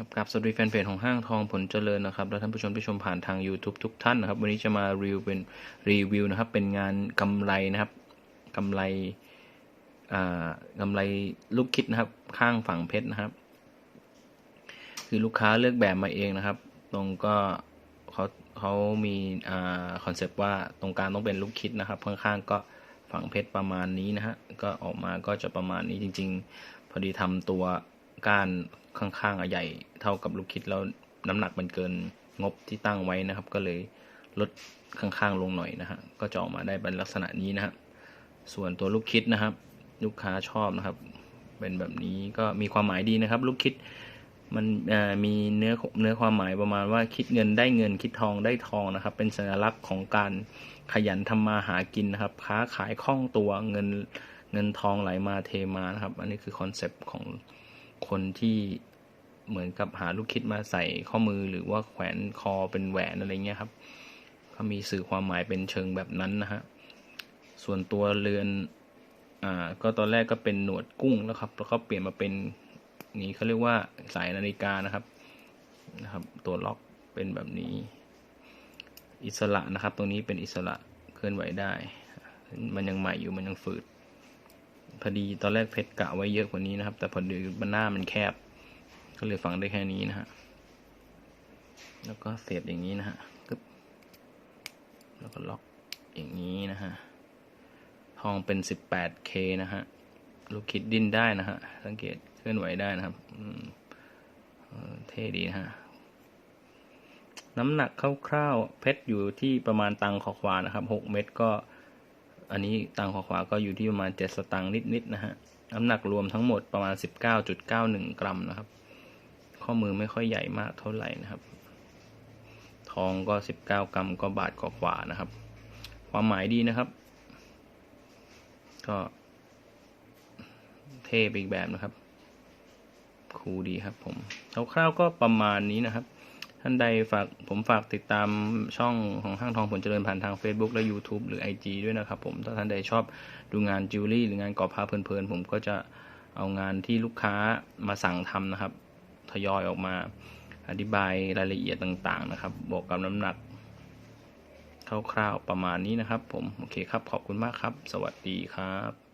กับสวัสดีแฟนเพจของห้างทองผลเจริญนะครับ และท่านผู้ชมที่ชมผ่านทาง YouTube ทุกท่านนะครับ วันนี้จะมารีวิวเป็นรีวิวนะครับ เป็นงานกำไรนะครับกำไรอ่ากำไรลูกคิดนะครับ ข้างฝั่งเพชรนะครับ คือลูกค้าเลือกแบบมาเองนะครับ ตรงก็เขาเขามีอ่าคอนเซปต์ว่าตรงกลางต้องเป็นลูกคิดนะครับ ข้างๆก็ฝั่งเพชรประมาณนี้นะฮะก็ออกมาก็จะประมาณนี้จริง ๆ พอดีทำตัวก้าน ข้างๆอะใหญ่เท่ากับลูกคิดแล้วน้ำหนักมันเกินงบที่ตั้งไว้นะครับ ก็เลยลดข้างๆลงหน่อยนะฮะก็จะออกมาได้เป็นลักษณะนี้นะฮะส่วนตัวลูกคิดนะครับ ลูกค้าชอบนะครับ เป็นแบบนี้ก็มีความหมายดีนะครับ ลูกคิดมันมีเนื้อเนื้อความหมายประมาณว่าคิดเงินได้เงินคิดทองได้ทองนะครับ เป็นสัญลักษณ์ของการขยันทำมาหากินนะครับ ค้าขายคล่องตัวเงินเงินทองไหลมาเทมานะครับ อันนี้คือคอนเซปต์ของ คนที่เหมือนกับหาลูกคิดมาใส่ข้อมือหรือว่าแขวนคอเป็นแหวนอะไรเงี้ยครับเขามีสื่อความหมายเป็นเชิงแบบนั้นนะฮะส่วนตัวเรือนอ่าก็ตอนแรกก็เป็นหนวดกุ้งแล้วครับ แล้วก็เปลี่ยนมาเป็นนี้เขาเรียกว่าสายนาฬิกานะครับนะครับ ตัวล็อกเป็นแบบนี้ อิสระนะครับ ตรงนี้เป็นอิสระเคลื่อนไหวได้ มันยังใหม่อยู่มันยังฝืด พอดีตอนแรกเพชรกะไว้เยอะกว่านี้นะครับ แต่พอดีมันหน้ามันแคบ ก็เลยฝังได้แค่นี้นะฮะแล้วก็เสียบอย่างนี้นะฮะกึบแล้วก็ล็อกอย่างนี้นะฮะทองเป็น 18K นะฮะ ลูกคิดดิ้นได้นะฮะ สังเกตเคลื่อนไหวได้นะครับเท่ดีนะฮะ น้ำหนักคร่าวๆ เพชรอยู่ที่ประมาณตังขอขวานะครับ 6 เม็ดก็ อันนี้ตังขอขวาก็อยู่ที่ประมาณ 7 สตังค์นิดๆนะฮะน้ำหนักรวมทั้งหมดประมาณ 19.91 กรัมนะครับ ข้อมือไม่ค่อยใหญ่มากเท่าไหร่นะครับ ทองก็ 19 กรัมก็บาทกว่าๆนะครับ ความหมายดีนะครับ ก็ เท่ไปอีกแบบนะครับ คูดีครับผมคร่าวๆก็ประมาณนี้นะครับ ท่านใดฝากผมฝากติดตามช่องของห้างทองผลเจริญผ่านทาง Facebook และ YouTube หรือ IG ด้วยนะครับผม ถ้าท่านใดชอบดูงานจิวเวลรี่หรืองานก่อผ้าเพลินๆ ผมก็จะเอางานที่ลูกค้ามาสั่งทำนะครับ ทยอยออกมาอธิบายรายละเอียดต่างๆนะครับบอกกับน้ำหนักคร่าวๆประมาณนี้นะครับผม โอเคครับ ขอบคุณมากครับ สวัสดีครับ